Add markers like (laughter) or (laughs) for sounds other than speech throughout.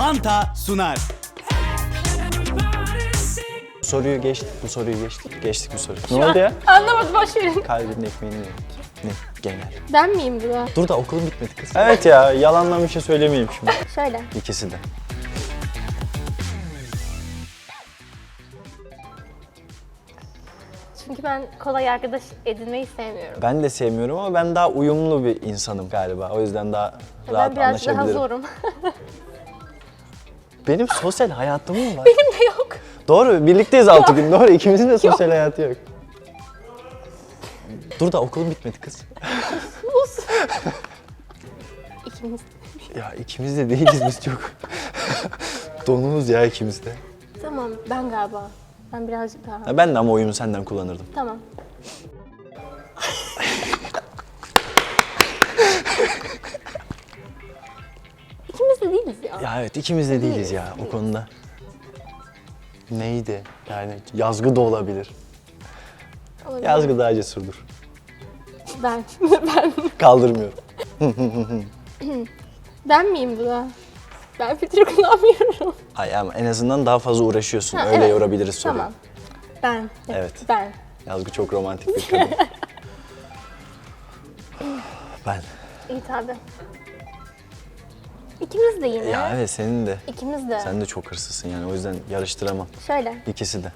Fanta sunar. Bu soruyu geçtik, bu soruyu geçtik. Geçtik bu soruyu. Ne oldu ya? Anlamadım boş verin. Kalbinin ekmeğini. Ne? Genel. Ben miyim bu da? Dur da okulun bitmedi kız. Evet ya, yalandan bir şey söylemeyeyim şimdi. (laughs) Şöyle. İkisi de. Çünkü ben kolay arkadaş edinmeyi sevmiyorum. Ben de sevmiyorum ama ben daha uyumlu bir insanım galiba. O yüzden daha ben rahat biraz daha anlaşabilirim. zorum. (laughs) Benim sosyal hayatım mı var? Benim de yok. Doğru, birlikteyiz altı gün. Doğru, ikimizin de sosyal hayatı yok. Dur da okulun bitmedi kız. İkimiz. Ya ikimiz de değiliz biz çok. (laughs) Donumuz ya ikimiz de. Tamam ben galiba. Ben birazcık daha. Ya ben de ama oyunu senden kullanırdım. Tamam. (laughs) De değiliz ya. Ya evet ikimiz de değiliz ya o konuda. Neydi? Yani yazgı da olabilir. Olabilir. Yazgı daha cesurdur. Ben. (laughs) ben. Kaldırmıyorum. (laughs) Ben miyim bu da? Ben filtre kullanmıyorum. Ay ama en azından daha fazla uğraşıyorsun. Ha, Öyle evet. yorabiliriz soruyu. Tamam. Ben. Evet. Ben. Yazgı çok romantik bir kadın. (laughs) ben. İyi tabi. İkimiz de yine. Ya evet senin de. İkimiz de. Sen de çok hırsızsın yani o yüzden yarıştıramam. Şöyle. İkisi de.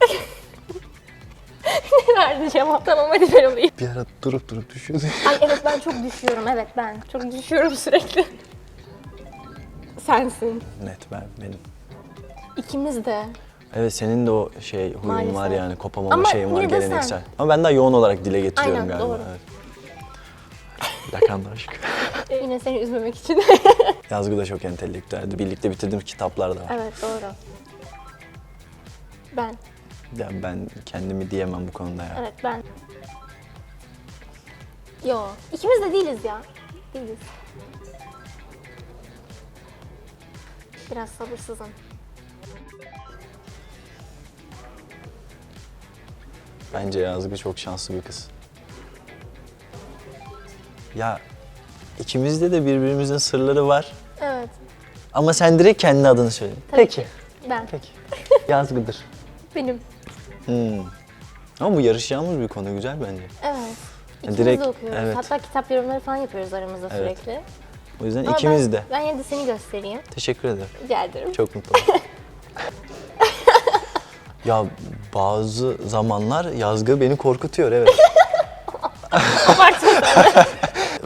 (laughs) Verdi cevap. Tamam hadi ben olayım. Bir ara durup durup düşüyordun. Ay evet ben çok düşüyorum. Evet ben. Çok düşüyorum sürekli. Sensin. Net ben benim. İkimiz de. Evet senin de o şey huyun var Maalesef. yani kopamama Ama şeyin var yine de sen. geleneksel. Ama ben daha yoğun olarak dile getiriyorum Aynen, galiba. doğru. Evet. Lakanda aşk. Yine seni üzmemek için. (laughs) Yazgı da çok entelektüeldi. Birlikte bitirdiğimiz kitaplar da var. evet doğru. Ben. Ya ben kendimi diyemem bu konuda ya. Evet ben. Yo. ikimiz de değiliz ya. Değiliz. Biraz sabırsızım. Bence Yazgı çok şanslı bir kız. Ya ikimizde de birbirimizin sırları var. Evet. Ama sen direkt kendi adını söyle. Peki. ki. Ben. Peki. (laughs) Yazgıdır. Benim. Hmm. Ama bu yarışacağımız bir konu güzel bence. Evet. İkimiz direkt- de okuyoruz. evet. Hatta kitap yorumları falan yapıyoruz aramızda Evet. sürekli. O yüzden Ama ikimiz ben, de. Ben yine de seni göstereyim. Teşekkür ederim. Rica ederim. Çok mutlu oldum. (laughs) ya bazı zamanlar Yazgı beni korkutuyor evet. (laughs)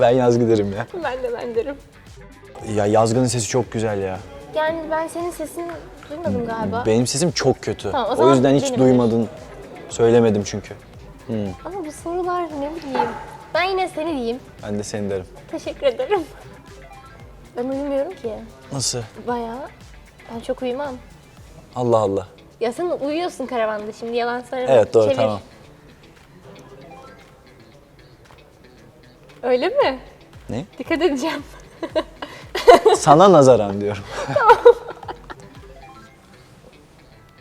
ben Yazgı derim ya. Ben de ben derim. Ya Yazgı'nın sesi çok güzel ya. Yani ben senin sesini duymadım galiba. Benim sesim çok kötü. Tamam, o o, zaman yüzden hiç duymadın. Söylemedim çünkü. Ama bu sorular ne bileyim. Ben yine seni diyeyim. Ben de seni derim. Teşekkür ederim. Ben uyumuyorum ki. Nasıl? Bayağı. Ben çok uyumam. Allah Allah. Ya sen uyuyorsun karavanda şimdi yalan söyleme. Evet doğru Çevir. tamam. Öyle mi? Ne? Dikkat edeceğim. (laughs) Sana nazaran diyorum.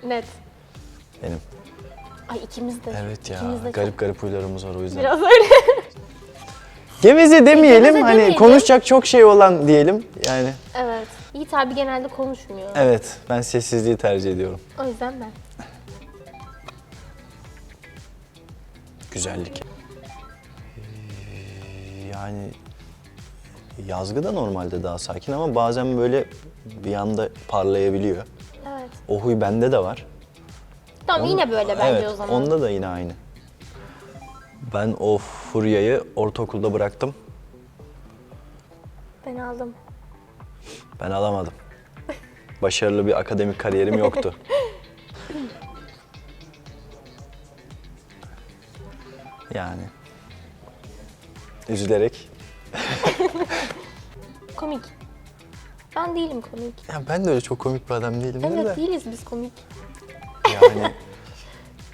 Net. Benim. Ay ikimiz de. Evet ya. İkimiz de çok- Garip garip huylarımız var o yüzden. Biraz öyle. (laughs) Geveze demeyelim. Geveze hani demeyelim. konuşacak çok şey olan diyelim. Yani evet. Yiğit abi genelde konuşmuyor. evet ben sessizliği tercih ediyorum. O yüzden ben. Güzellik. Yani yazgı da normalde daha sakin ama bazen böyle bir anda parlayabiliyor. Evet. O huy bende de var. Tamam Onda- yine böyle bence evet, o zaman. onda da yine aynı. Ben o furyayı ortaokulda bıraktım. Ben aldım. Ben alamadım. Başarılı bir akademik kariyerim yoktu. (laughs) Yani üzülerek. (laughs) Komik. Ben değilim komik. Ya ben de öyle çok komik bir adam değilim Evet de. değiliz biz komik. Yani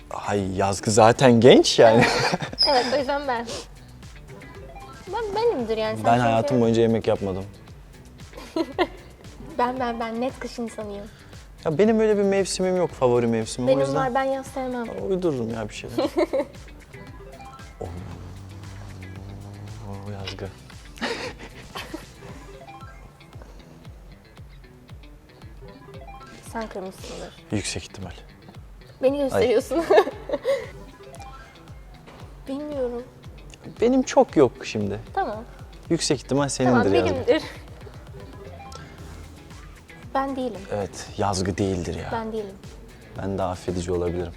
Hay yazgı zaten genç yani. (laughs) Evet o yüzden ben. Ben benimdir yani. Sen ben çünkü- hayatım boyunca yemek yapmadım. (laughs) Ben ben ben net kış insanıyım. Ya benim öyle bir mevsimim yok, favori mevsimim o Benim yüzden. var ben yaz sevmem. Uydururum ya bir şeyler. bu yazgı. Sen kırmızısındır. Yüksek ihtimal. Beni gösteriyorsun. (laughs) Bilmiyorum. Benim çok yok şimdi. Tamam. Yüksek ihtimal senindir tamam, yani. benimdir. Ben değilim. Evet, yazgı değildir ya. Ben değilim. Ben daha affedici olabilirim.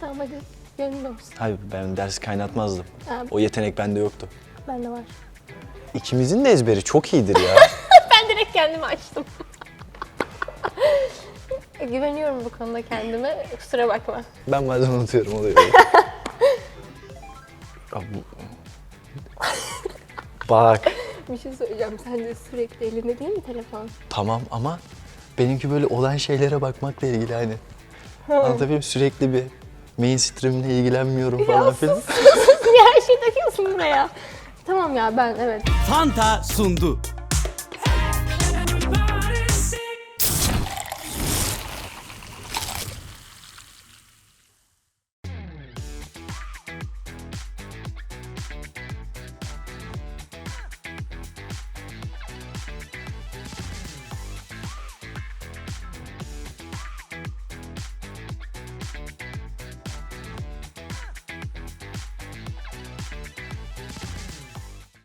Tamam hadi. Gönlün olsun. Hayır, ben ders kaynatmazdım. Abi. O yetenek bende yoktu. Bende var. İkimizin de ezberi çok iyidir ya. (laughs) ben direkt kendimi açtım. (laughs) Güveniyorum bu konuda kendime. Kusura bakma. ben bazen unutuyorum oluyor. (laughs) Bak. Bir şey söyleyeceğim. Sen de sürekli elinde değil mi telefon? Tamam ama benimki böyle olan şeylere bakmakla ilgili hani. Anlatabiliyor muyum? Sürekli bir mainstream'le ilgilenmiyorum falan filan. Niye (laughs) her şeyi takıyorsun buraya? Tamam ya ben evet. Fanta sundu.